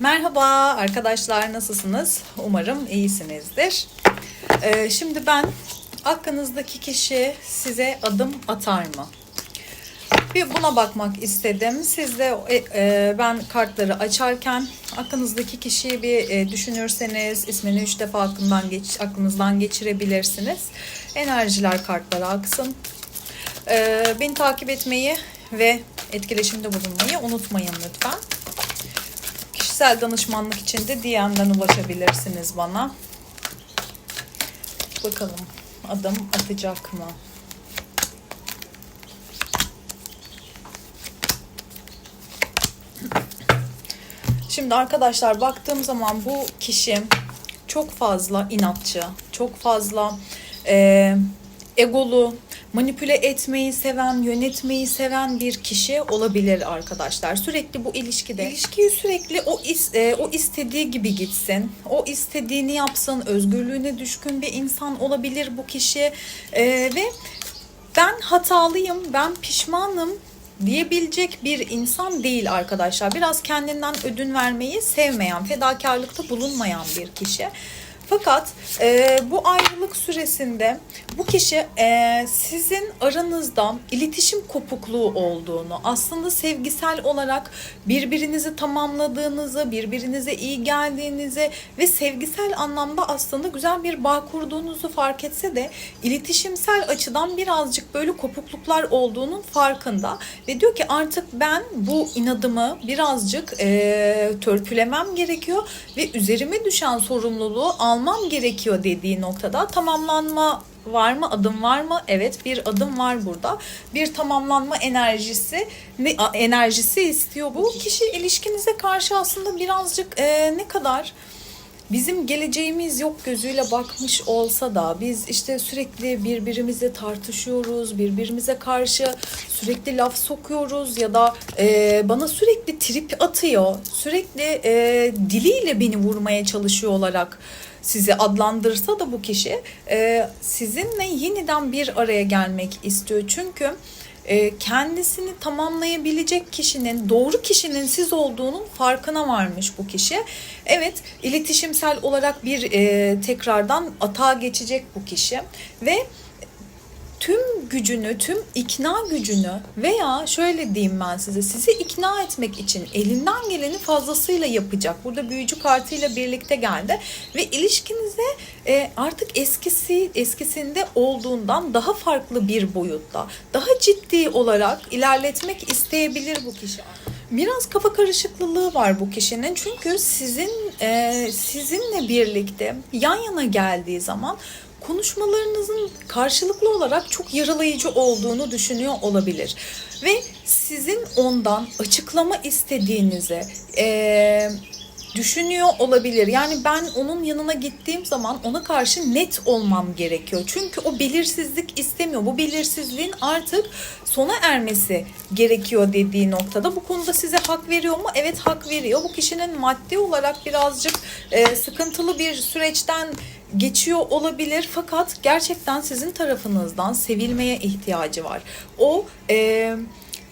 Merhaba arkadaşlar nasılsınız? Umarım iyisinizdir. Ee, şimdi ben aklınızdaki kişi size adım atar mı? Bir buna bakmak istedim. Siz de e, e, ben kartları açarken aklınızdaki kişiyi bir e, düşünürseniz ismini üç defa aklından geç, aklınızdan geçirebilirsiniz. Enerjiler kartlara aksın. Ee, beni takip etmeyi ve etkileşimde bulunmayı unutmayın lütfen. Kişisel danışmanlık için de DM'den ulaşabilirsiniz bana. Bakalım adım atacak mı? Şimdi arkadaşlar baktığım zaman bu kişi çok fazla inatçı, çok fazla e, egolu, manipüle etmeyi seven, yönetmeyi seven bir kişi olabilir arkadaşlar. Sürekli bu ilişkide ilişkiyi sürekli o is, e, o istediği gibi gitsin. O istediğini yapsın. Özgürlüğüne düşkün bir insan olabilir bu kişi. E, ve ben hatalıyım, ben pişmanım diyebilecek bir insan değil arkadaşlar. Biraz kendinden ödün vermeyi sevmeyen, fedakarlıkta bulunmayan bir kişi. Fakat e, bu ayrılık süresinde bu kişi e, sizin aranızda iletişim kopukluğu olduğunu, aslında sevgisel olarak birbirinizi tamamladığınızı, birbirinize iyi geldiğinizi ve sevgisel anlamda aslında güzel bir bağ kurduğunuzu fark etse de iletişimsel açıdan birazcık böyle kopukluklar olduğunun farkında ve diyor ki artık ben bu inadımı birazcık e, törpülemem gerekiyor ve üzerime düşen sorumluluğu almam gerekiyor dediği noktada tamamlanma var mı? Adım var mı? Evet bir adım var burada. Bir tamamlanma enerjisi ne enerjisi istiyor bu. Kişi ilişkinize karşı aslında birazcık e, ne kadar bizim geleceğimiz yok gözüyle bakmış olsa da biz işte sürekli birbirimizle tartışıyoruz, birbirimize karşı sürekli laf sokuyoruz ya da e, bana sürekli trip atıyor, sürekli e, diliyle beni vurmaya çalışıyor olarak sizi adlandırsa da bu kişi e, sizinle yeniden bir araya gelmek istiyor. Çünkü e, kendisini tamamlayabilecek kişinin, doğru kişinin siz olduğunun farkına varmış bu kişi. Evet, iletişimsel olarak bir e, tekrardan atağa geçecek bu kişi ve tüm gücünü, tüm ikna gücünü veya şöyle diyeyim ben size, sizi ikna etmek için elinden geleni fazlasıyla yapacak. Burada büyücü kartıyla birlikte geldi ve ilişkinize e, artık eskisi eskisinde olduğundan daha farklı bir boyutta, daha ciddi olarak ilerletmek isteyebilir bu kişi. Biraz kafa karışıklılığı var bu kişinin çünkü sizin e, sizinle birlikte yan yana geldiği zaman konuşmalarınızın karşılıklı olarak çok yaralayıcı olduğunu düşünüyor olabilir. Ve sizin ondan açıklama istediğinizi eee, düşünüyor olabilir. Yani ben onun yanına gittiğim zaman ona karşı net olmam gerekiyor. Çünkü o belirsizlik istemiyor. Bu belirsizliğin artık sona ermesi gerekiyor dediği noktada. Bu konuda size hak veriyor mu? Evet hak veriyor. Bu kişinin maddi olarak birazcık e, sıkıntılı bir süreçten geçiyor olabilir fakat gerçekten sizin tarafınızdan sevilmeye ihtiyacı var. O e,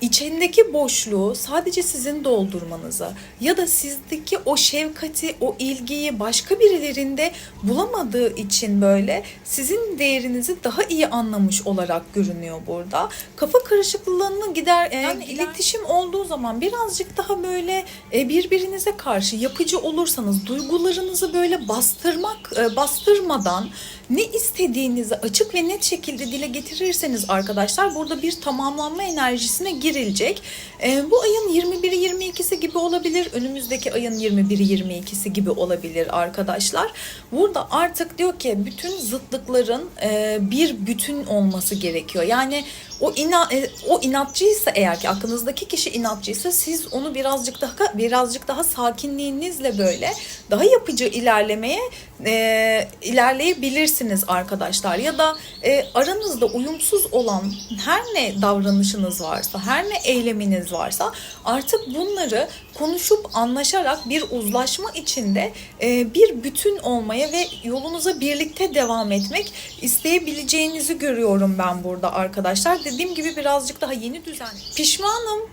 içindeki boşluğu sadece sizin doldurmanızı ya da sizdeki o şefkati, o ilgiyi başka birilerinde bulamadığı için böyle sizin değerinizi daha iyi anlamış olarak görünüyor burada. Kafa karışıklığını gider e, yani iletişim olduğu zaman birazcık daha böyle e, birbirinize karşı yapıcı olursanız duygularınızı böyle bastırmak e, bastırmadan ne istediğinizi açık ve net şekilde dile getirirseniz arkadaşlar burada bir tamamlanma enerjisine girilecek. E, bu ayın 21'i 22'si gibi olabilir. Önümüzdeki ayın 21'i 22'si gibi olabilir arkadaşlar. Burada artık diyor ki bütün zıtlıkların e, bir bütün olması gerekiyor. Yani o ina, e, o inatçıysa eğer ki aklınızdaki kişi inatçıysa siz onu birazcık daha birazcık daha sakinliğinizle böyle daha yapıcı ilerlemeye e, ilerleyebilirsiniz arkadaşlar ya da e, aranızda uyumsuz olan her ne davranışınız varsa her ne eyleminiz varsa artık bunları konuşup anlaşarak bir uzlaşma içinde e, bir bütün olmaya ve yolunuza birlikte devam etmek isteyebileceğinizi görüyorum ben burada arkadaşlar. Dediğim gibi birazcık daha yeni düzen. Pişmanım.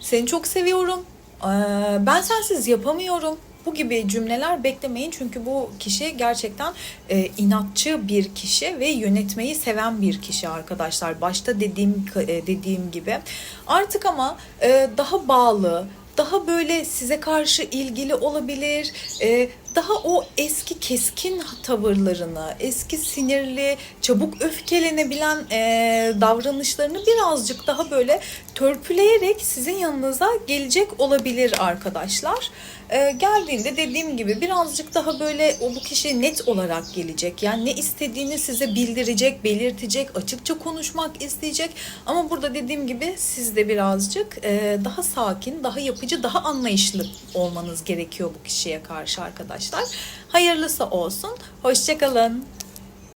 Seni çok seviyorum. Ee, ben sensiz yapamıyorum. Bu gibi cümleler beklemeyin çünkü bu kişi gerçekten e, inatçı bir kişi ve yönetmeyi seven bir kişi arkadaşlar. Başta dediğim e, dediğim gibi. Artık ama e, daha bağlı, daha böyle size karşı ilgili olabilir. E, daha o eski keskin tavırlarını, eski sinirli, çabuk öfkelenebilen e, davranışlarını birazcık daha böyle törpüleyerek sizin yanınıza gelecek olabilir arkadaşlar. E, geldiğinde dediğim gibi birazcık daha böyle o bu kişi net olarak gelecek. Yani ne istediğini size bildirecek, belirtecek, açıkça konuşmak isteyecek. Ama burada dediğim gibi siz de birazcık e, daha sakin, daha yapıcı, daha anlayışlı olmanız gerekiyor bu kişiye karşı arkadaşlar. Hayırlısı olsun. Hoşçakalın.